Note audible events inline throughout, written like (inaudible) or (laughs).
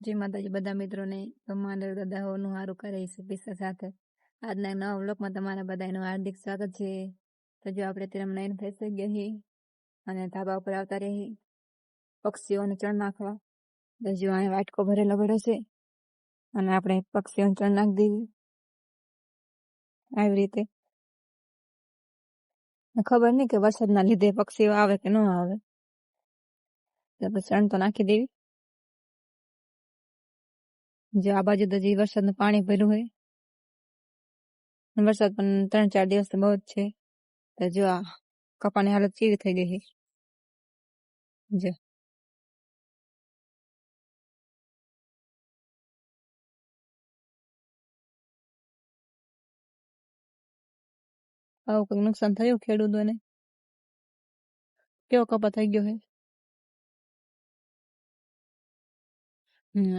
જય માતાજી બધા મિત્રોને ભગવાન દાદાઓનું સારું કરે છે પિસ્સા સાથે. આજના નવા બ્લોગમાં તમારા બધાનું હાર્દિક સ્વાગત છે. તો જો આપણે તેમ નયન થઈ શકીએ છીએ અને ધાબા ઉપર આવતા રહી પક્ષીઓને ચણ નાખવા. તો જો અહીં વાટકો ભરેલો પડ્યો છે અને આપણે પક્ષીઓને ચણ નાખી દીધી આવી રીતે. ખબર નહીં કે વરસાદના લીધે પક્ષીઓ આવે કે ન આવે. તો ચણ તો નાખી દેવી. જો આ બાજુ તો જે વરસાદનું પાણી ભર્યું હોય. વરસાદ પણ ત્રણ ચાર દિવસ બહુ જ છે. તો જો આ કપાની હાલત કેવી થઈ ગઈ છે? જો. આવું કંઈક નુકસાન થયું ખેડૂતોને? કેવો કપા થઈ ગયો છે?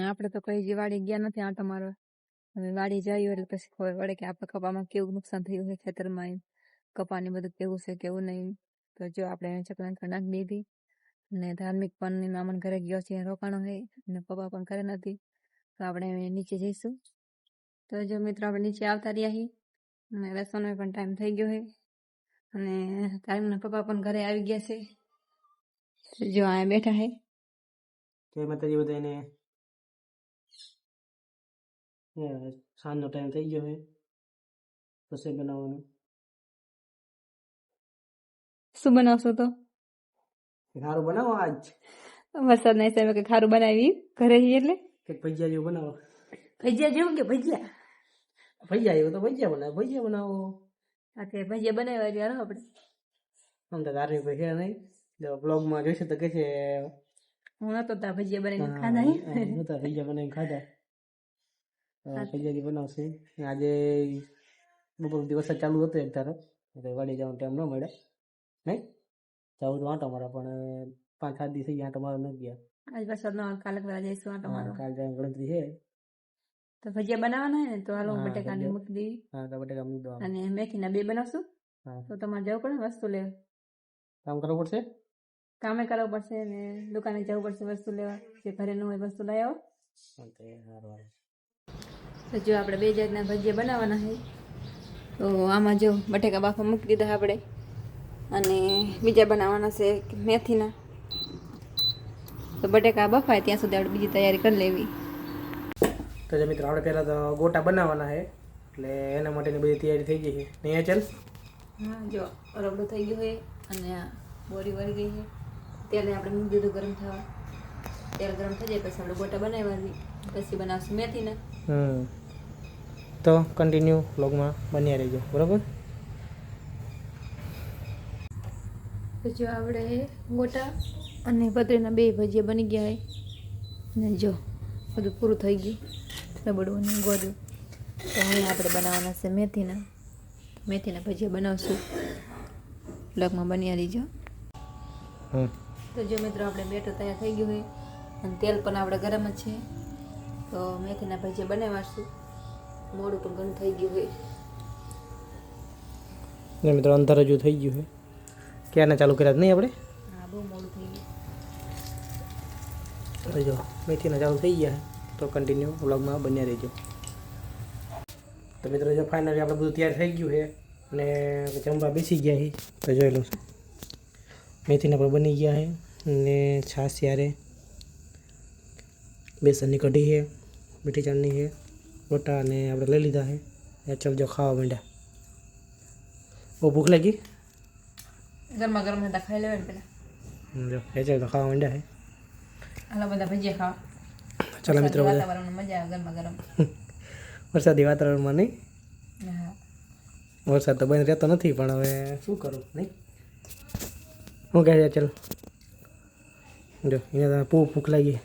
આપણે તો કઈ વાડી ગયા નથી આંટો મારવા વાડી જઈએ એટલે પછી ખબર પડે કે આપણે કપામાં કેવું નુકસાન થયું છે ખેતરમાં એમ. કપાની બધું કેવું છે, કેવું નહીં. તો જો આપણે ચકલાન નાખી દીધી અને ધાર્મિક પણ મામન ઘરે ગયો છે, રોકાણો છે અને પપ્પા પણ ઘરે નથી. તો આપણે નીચે જઈશું. તો જો મિત્રો, આપણે નીચે આવતા રહ્યા છીએ અને રસોનો પણ ટાઈમ થઈ ગયો છે અને તારીમના પપ્પા પણ ઘરે આવી ગયા છે. જો અહીંયા બેઠા છે જય માતાજી બધાને સાંજનો ટાઈમ થઈ ગયો છે રસોઈ બનાવવાનું શું બનાવશો તો ખારું બનાવો આજ વરસાદના હિસાબે કે ખારું બનાવી ઘરે એટલે કે ભજીયા જેવું બનાવો ભજીયા જેવું કે ભજીયા ભજીયા જેવું તો ભજીયા બનાવો ભજીયા બનાવો તે ભજીયા બનાવ્યા ત્યારે આપણે આમ તો ધાર્મિક ભજીયા નહીં બ્લોગમાં જોઈશે તો કે છે હું નતો ત્યાં ભજીયા બનાવીને ખાધા હે. નતા ભજીયા બનાવીને ખાધા તો બનાવશે આજે બપોર દિવસ ચાલુ હતો એક ધારો એટલે વાડી જવાનો ટાઈમ ન મળે. નહીં જવું તો આંટો મારા પણ પાંચ સાત દિવસ ગયા આંટો મારો નથી ગયા. આજ વરસાદ નો કાલે કરા જઈશું આટો મારો. કાલ જાય ગણતરી છે. તો ભજીયા બનાવવાના હે ને તો આલો બટેકાની મૂકી દેવી હા તો બટેકા મૂકી દો અને મેથીના બે બનાવશું. તો તમારે જવું પડે વસ્તુ લેવા? કામ કરવું પડશે? કામે કરવું પડશે ને દુકાને જવું પડશે વસ્તુ લેવા. જે ઘરે ન હોય વસ્તુ લઈ આવો. હા, તો જો આપણે બે જાતના ભજીયા બનાવવાના છે તો આમાં જો બટેકા બાફા મૂકી દીધા આપણે. અને બીજા બનાવવાના છે મેથીના. તો બટેકા બફાય ત્યાં સુધી આપણે બીજી તૈયારી કરી લેવી. તો જે મિત્રો આપણે પહેલાં તો ગોટા બનાવવાના છે એટલે એના માટેની બધી તૈયારી થઈ ગઈ છે. નહીં ચાલ. હા જો રબડું થઈ ગયું છે અને આ બોરી વળી ગઈ છે. તેલને આપણે મૂકી દીધું ગરમ થવા. તેલ ગરમ થઈ જાય પછી આપણે ગોટા બનાવવાની પછી બનાવશું મેથીના. હમ. તો કન્ટિન્યુ વ્લોગમાં બન્યા રહેજો. બરાબર? તો જો આપણે ગોટા અને પતરીના બે ભજીયા બની ગયા હોય ને જો બધું પૂરું થઈ ગયું. રબડું અને ગોદું તો હવે આપણે બનાવવાના છે મેથીના. મેથીના ભજીયા બનાવશું. લગમાં બન્યા રહીજો. તો જો મિત્રો આપણે બેટર તૈયાર થઈ ગયું હોય અને તેલ પણ આપણે ગરમ જ છે. તો મેથીના ભજીયા બનાવશું મોડું પણ ઘણું થઈ ગયું હોય. ને મિત્રો અંધાર હજુ થઈ ગયું છે ક્યારના ચાલુ કર્યા નહીં આપણે? હા બહુ મોડું થઈ ગયું. જો મેથીના ચાલુ થઈ ગયા છે. તો કન્ટિન્યુ વ્લોગમાં બન્યા રહેજો. તો મિત્રો જો ફાઇનલી આપણે બધું તૈયાર થઈ ગયું છે અને જમવા બેસી ગયા છે તો જોઈ લો. મેથીના પણ બની ગયા છે. ને છાશ ત્યારે બેસનની કઢી છે મીઠી ચટણી છે. ગોટા અને આપણે લઈ લીધા છે. એ ચાલ જો ખાવા માંડ્યા. બહુ ભૂખ લાગી? ગરમા ગરમ હતા ખાઈ લેવાય ને પેલા. જો એ ચાલ તો ખાવા માંડ્યા છે. હાલો બધા ભજીયા ખાવા. ચાલો મિત્રો મજા આવે ગરમા ગરમ. (laughs) વરસાદી વાતાવરણમાં નહીં? વરસાદ તો બંધ રહેતો નથી પણ હવે શું કરું નહીં? શું કહે છે ચાલ. જો અહીંયા પૂ ભૂખ લાગી.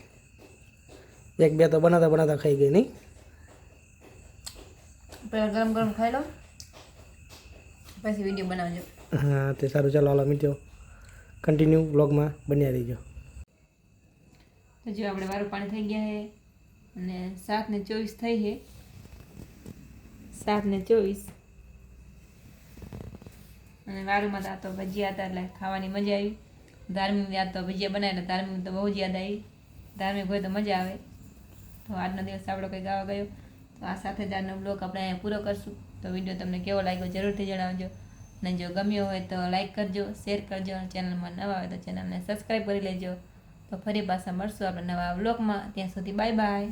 એક બે તો બનાવતા બનાવતા ખાઈ ગઈ નહીં? પેલા ગરમ ગરમ ખાઈ લો. પછી વીડિયો બનાવજો. હા તે સારું. ચાલો હાલો મિત્રો. કન્ટિન્યુ બ્લોગમાં બન્યા રહીજો. તો જો આપણે વારું પાણી થઈ ગયા છે અને સાત ને ચોવીસ થઈ છે. સાત ને ચોવીસ. અને વારુમાં તો તો ભજીયા હતા એટલે ખાવાની મજા આવી. ધાર્મિક યાદ તો ભજીયા બનાવેલા ધાર્મિક તો બહુ જ યાદ આવી. ધાર્મિક હોય તો મજા આવે. તો આજનો દિવસ આપણો કંઈ ગાવા ગયો. તો આ સાથે જ આનો બ્લોગ આપણે અહીંયા પૂરો કરશું. તો વીડિયો તમને કેવો લાગ્યો જરૂરથી જણાવજો. અને જો ગમ્યો હોય તો લાઈક કરજો શેર કરજો અને ચેનલમાં નવા હોય તો ચેનલને સબસ્ક્રાઈબ કરી લેજો. તો ફરી પાછા મળશું આપણે નવા બ્લોગમાં ત્યાં સુધી બાય બાય